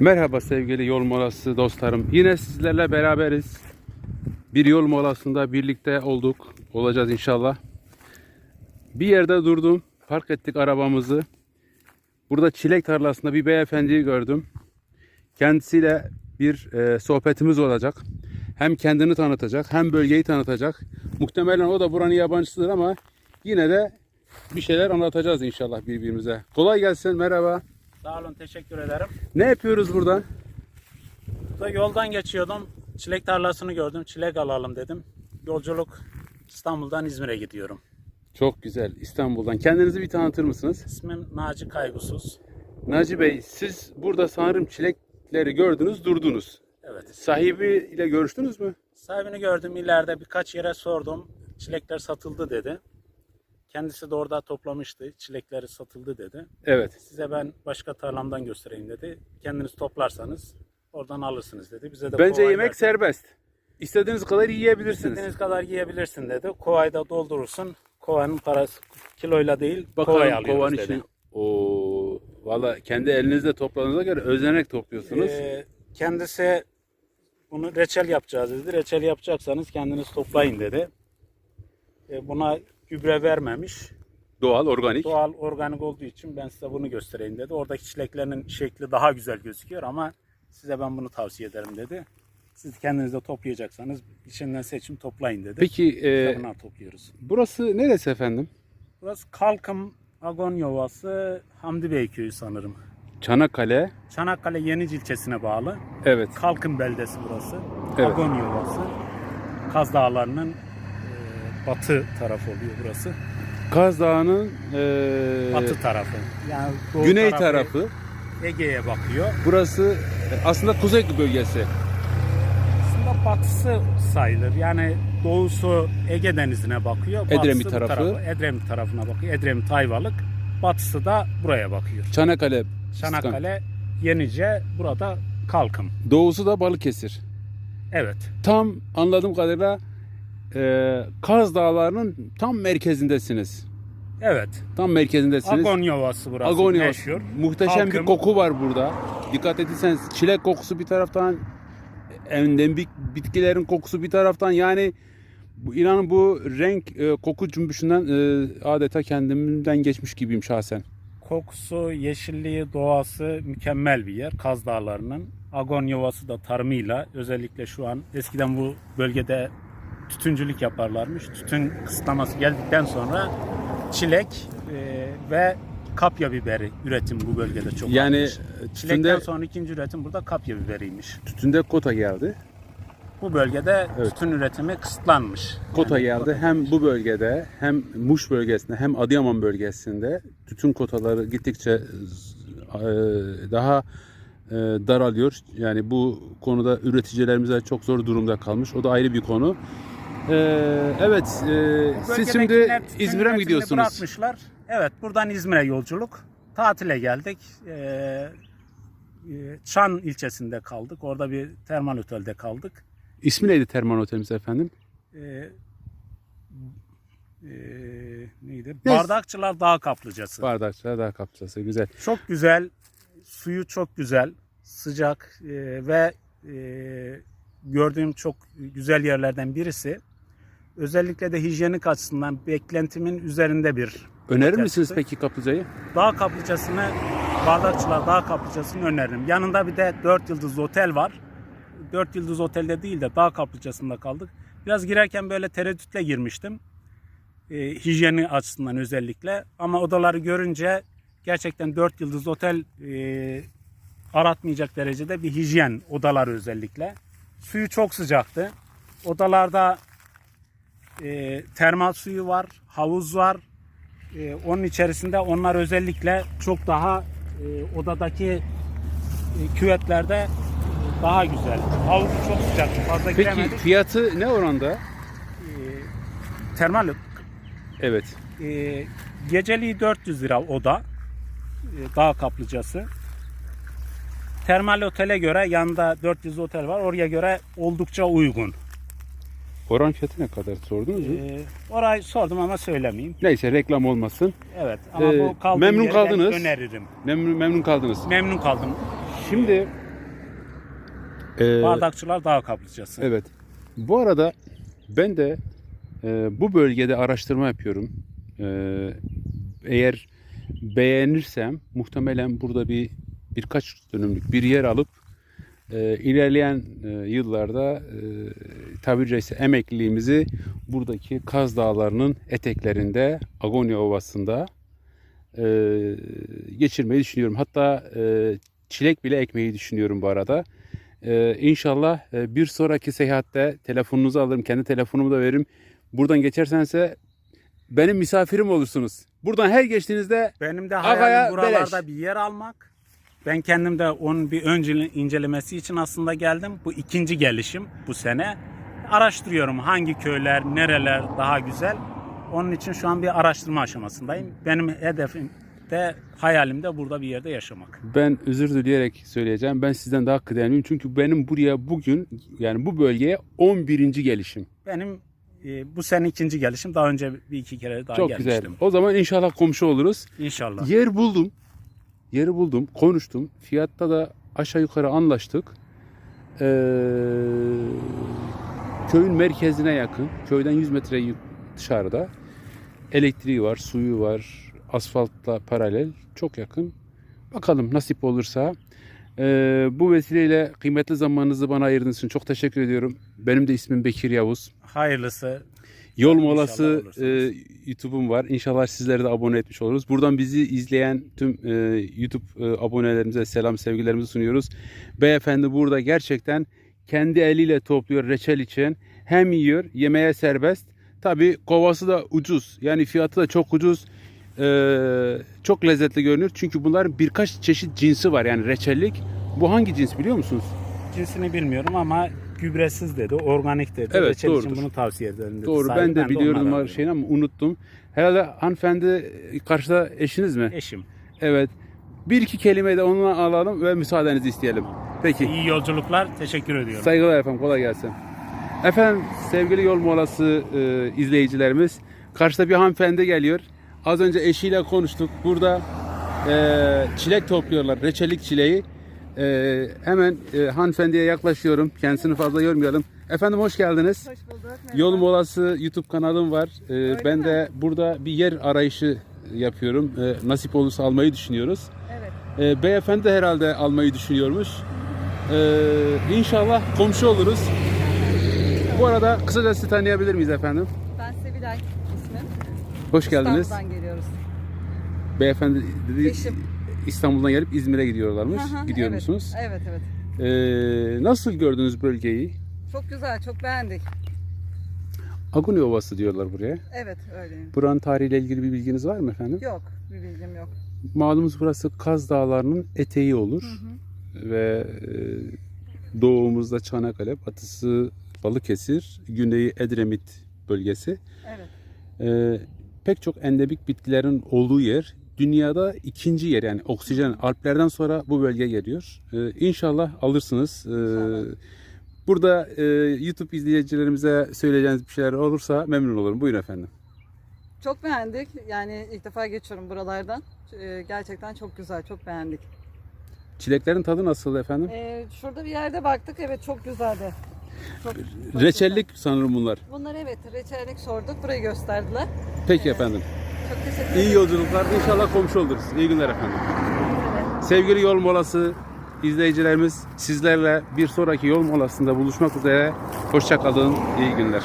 Merhaba sevgili yol molası dostlarım. Yine sizlerle beraberiz. Bir yol molasında birlikte olduk. Olacağız inşallah. Bir yerde durdum. Park ettik arabamızı. Burada çilek tarlasında bir beyefendiyi gördüm. Kendisiyle bir e, sohbetimiz olacak. Hem kendini tanıtacak hem bölgeyi tanıtacak. Muhtemelen o da buranın yabancısıdır ama yine de bir şeyler anlatacağız inşallah birbirimize. Kolay gelsin merhaba. Sağ olun, teşekkür ederim. Ne yapıyoruz burada? Da yoldan geçiyordum. Çilek tarlasını gördüm. Çilek alalım dedim. Yolculuk İstanbul'dan İzmir'e gidiyorum. Çok güzel. İstanbul'dan. Kendinizi bir tanıtır mısınız? İsmim Naci Kaygusuz. Naci Bey, siz burada sanırım çilekleri gördünüz, durdunuz. Evet. Sahibiyle görüştünüz mü? Sahibini gördüm. İleride birkaç yere sordum. Çilekler satıldı dedi. Kendisi de orada toplamıştı. Çilekleri satıldı dedi. Evet. Size ben başka tarlamdan göstereyim dedi. Kendiniz toplarsanız oradan alırsınız dedi. Bize de Bence kovayı yemek serbest. İstediğiniz kadar yiyebilirsiniz. İstediğiniz kadar yiyebilirsin dedi. Kovayı da doldurursun. Kovanın parası kiloyla değil Bakalım alıyoruz kovanın dedi. için. Oo, valla kendi elinizle topladığınıza göre özenerek topluyorsunuz. Ee, kendisi bunu reçel yapacağız dedi. Reçel yapacaksanız kendiniz toplayın dedi. Ee, buna gübre vermemiş. Doğal, organik. Doğal organik olduğu için ben size bunu göstereyim dedi. Oradaki çileklerin şekli daha güzel gözüküyor ama size ben bunu tavsiye ederim dedi. Siz kendiniz de toplayacaksanız içinden seçim toplayın dedi. Peki Biz de e, topluyoruz. burası neresi efendim? Burası Kalkım Agon Yovası Hamdi Bey köyü sanırım. Çanakkale. Çanakkale Yenici ilçesine bağlı. Evet. Kalkın beldesi burası. Evet. Agon Yovası. Kaz Dağları'nın batı tarafı oluyor burası. Kaz Dağı'nın e, Batı tarafı. Yani doğu güney tarafı. Ege'ye bakıyor. Burası e, aslında kuzey bölgesi. Aslında batısı sayılır. Yani doğusu Ege Denizi'ne bakıyor. Batısı Edremit bu tarafı. Edremit tarafına bakıyor. Edremit Ayvalık. Batısı da buraya bakıyor. Çanakkale. Çanakkale, Yenice, burada Kalkım. Doğusu da Balıkesir. Evet. Tam anladığım kadarıyla e, Kaz Dağları'nın tam merkezindesiniz. Evet. Tam merkezindesiniz. Agon Yovası burası Agon meşhur. Muhteşem bir Halkım- koku var burada. Dikkat etseniz çilek kokusu bir taraftan, endemik bitkilerin kokusu bir taraftan. Yani bu, inanın bu renk e, koku cümbüşünden e, adeta kendimden geçmiş gibiyim şahsen. Kokusu, yeşilliği, doğası mükemmel bir yer. Kaz Dağları'nın. Agon Yovası da tarımıyla özellikle şu an eskiden bu bölgede tütüncülük yaparlarmış. Tütün kısıtlaması geldikten sonra çilek e, ve kapya biberi üretim bu bölgede çok Yani artmış. tütünde, Çilekten sonra ikinci üretim burada kapya biberiymiş. tütünde kota geldi. Bu bölgede Evet. tütün üretimi kısıtlanmış. Kota Yani geldi. Hem bu bölgede hem Muş bölgesinde hem Adıyaman bölgesinde tütün kotaları gittikçe e, daha e, daralıyor. Yani bu konuda üreticilerimiz de çok zor durumda kalmış. O da ayrı bir konu. E, evet, e, siz şimdi İzmir'e mi gidiyorsunuz? Bırakmışlar. Evet buradan İzmir'e yolculuk. Tatile geldik. Ee, e, Çan ilçesinde kaldık. Orada bir termal otelde kaldık. İsmi neydi termal otelimiz efendim? Ee, e, neydi? Neyse. Bardakçılar Dağ Kaplıcası. Bardakçılar Dağ Kaplıcası. Güzel. Çok güzel. Suyu çok güzel. Sıcak e, ve e, gördüğüm çok güzel yerlerden birisi. Özellikle de hijyenik açısından beklentimin üzerinde bir Önerir otel misiniz peki kaplıcayı? Dağ kaplıcasını, bardakçılar dağ kaplıcasını öneririm. Yanında bir de 4 yıldız otel var. 4 yıldız otelde değil de dağ kaplıcasında kaldık. Biraz girerken böyle tereddütle girmiştim. Ee, hijyeni açısından özellikle. Ama odaları görünce gerçekten 4 yıldız otel e, aratmayacak derecede bir hijyen odaları özellikle. Suyu çok sıcaktı. Odalarda e, termal suyu var, havuz var, ee, onun içerisinde onlar özellikle çok daha e, odadaki e, küvetlerde e, daha güzel. Havuzu çok sıcak. Fazla Peki giremedik. fiyatı ne oranda? Ee, termal Evet. e, geceliği 400 lira oda. E, dağ kaplıcası. Termal otele göre yanında 400 otel var. Oraya göre oldukça uygun. Oran fiyatı ne kadar sordunuz mu? Ee, orayı sordum ama söylemeyeyim. Neyse reklam olmasın. Evet ama Ee, bu kaldığım memnun yeri ben kaldınız. öneririm. Memnun, memnun kaldınız. Memnun kaldım. Şimdi Ee, Bardakçılar Dağ Kaplıcası. Evet. Bu arada ben de e, bu bölgede araştırma yapıyorum. E, eğer beğenirsem muhtemelen burada bir birkaç dönümlük bir yer alıp e, ilerleyen e, yıllarda e, tabiri caizse emekliliğimizi buradaki Kaz Dağları'nın eteklerinde Agonya Ovası'nda e, geçirmeyi düşünüyorum. Hatta e, çilek bile ekmeyi düşünüyorum bu arada. Ee, inşallah e, bir sonraki seyahatte telefonunuzu alırım. Kendi telefonumu da veririm. Buradan geçersense benim misafirim olursunuz. Buradan her geçtiğinizde Benim de hayalim buralarda beleş. bir yer almak. Ben kendim de onun bir önce incelemesi için aslında geldim. Bu ikinci gelişim bu sene. Araştırıyorum hangi köyler, nereler daha güzel. Onun için şu an bir araştırma aşamasındayım. Benim hedefim de hayalim de burada bir yerde yaşamak. ben özür dileyerek söyleyeceğim. Ben sizden daha kıdemliyim. Çünkü benim buraya bugün yani bu bölgeye 11. gelişim. Benim e, bu sene ikinci gelişim. Daha önce bir iki kere daha Çok gelmiştim. güzel. O zaman inşallah komşu oluruz. İnşallah. Yer buldum. Yeri buldum. Konuştum. Fiyatta da aşağı yukarı anlaştık. Ee, köyün merkezine yakın. Köyden 100 metre dışarıda. Elektriği var, suyu var. Asfaltla paralel. Çok yakın. Bakalım nasip olursa. Ee, bu vesileyle kıymetli zamanınızı bana ayırdığınız için çok teşekkür ediyorum. Benim de ismim Bekir Yavuz. Hayırlısı. Yol molası e, YouTube'um var. İnşallah sizleri de abone etmiş oluruz. Buradan bizi izleyen tüm e, YouTube e, abonelerimize selam sevgilerimizi sunuyoruz. Beyefendi burada gerçekten kendi eliyle topluyor reçel için. Hem yiyor, yemeğe serbest. Tabi kovası da ucuz. Yani fiyatı da çok ucuz. E, çok lezzetli görünüyor. Çünkü bunların birkaç çeşit cinsi var. Yani reçellik. Bu hangi cins biliyor musunuz? Cinsini bilmiyorum ama gübresiz dedi, organik dedi. Evet, Reçel için doğrudur. bunu tavsiye ederim dedi. Doğru Sahibi, ben de biliyordum o şeyini ama unuttum. Herhalde hanımefendi karşıda eşiniz mi? Eşim. Evet. Bir iki kelime de onunla alalım ve müsaadenizi isteyelim. Peki. İyi yolculuklar. Teşekkür ediyorum. Saygılar efendim. Kolay gelsin. Efendim sevgili yol molası e, izleyicilerimiz. Karşıda bir hanımefendi geliyor. Az önce eşiyle konuştuk. Burada e, çilek topluyorlar. Reçelik çileği. E, hemen e, hanımefendiye yaklaşıyorum. Kendisini fazla yormayalım. Efendim hoş geldiniz. Hoş bulduk. merhaba. Yol molası YouTube kanalım var. E, ben de burada bir yer arayışı yapıyorum. E, nasip olursa almayı düşünüyoruz. E, beyefendi de herhalde almayı düşünüyormuş. E, inşallah komşu oluruz. Bu arada kısaca sizi tanıyabilir miyiz efendim? Ben Sevilay ismim. Hoş geldiniz. İstanbul'dan geliyoruz. Beyefendi dedi Eşim. İstanbul'dan gelip İzmir'e gidiyorlarmış. Gidiyor evet. musunuz? Evet evet. E, nasıl gördünüz bölgeyi? Çok güzel, çok beğendik. Aguni Ovası diyorlar buraya. Evet öyle. Buranın tarihiyle ilgili bir bilginiz var mı efendim? Yok, bir bilgim yok. Malumuz burası Kaz Dağları'nın eteği olur. Ve e, doğumuzda Çanakkale, batısı Balıkesir, güneyi Edremit bölgesi. Evet. E, pek çok endemik bitkilerin olduğu yer. Dünyada ikinci yer yani oksijen Alplerden sonra bu bölge geliyor. E, inşallah alırsınız. E, İnşallah. burada e, YouTube izleyicilerimize söyleyeceğiniz bir şeyler olursa memnun olurum. Buyurun efendim. Çok beğendik. Yani ilk defa geçiyorum buralardan. Ee, gerçekten çok güzel, çok beğendik. Çileklerin tadı nasıl efendim? Ee, şurada bir yerde baktık. Evet çok güzeldi. Çok, çok Reçellik sanırım bunlar. güzel. Bunlar evet reçellik sorduk. Burayı gösterdiler. Peki Evet. efendim. Çok teşekkür İyi ederim. yolculuklar. İnşallah komşu oluruz. İyi günler efendim. Sevgili yol molası izleyicilerimiz sizlerle bir sonraki yol molasında buluşmak üzere. Hoşçakalın. İyi günler.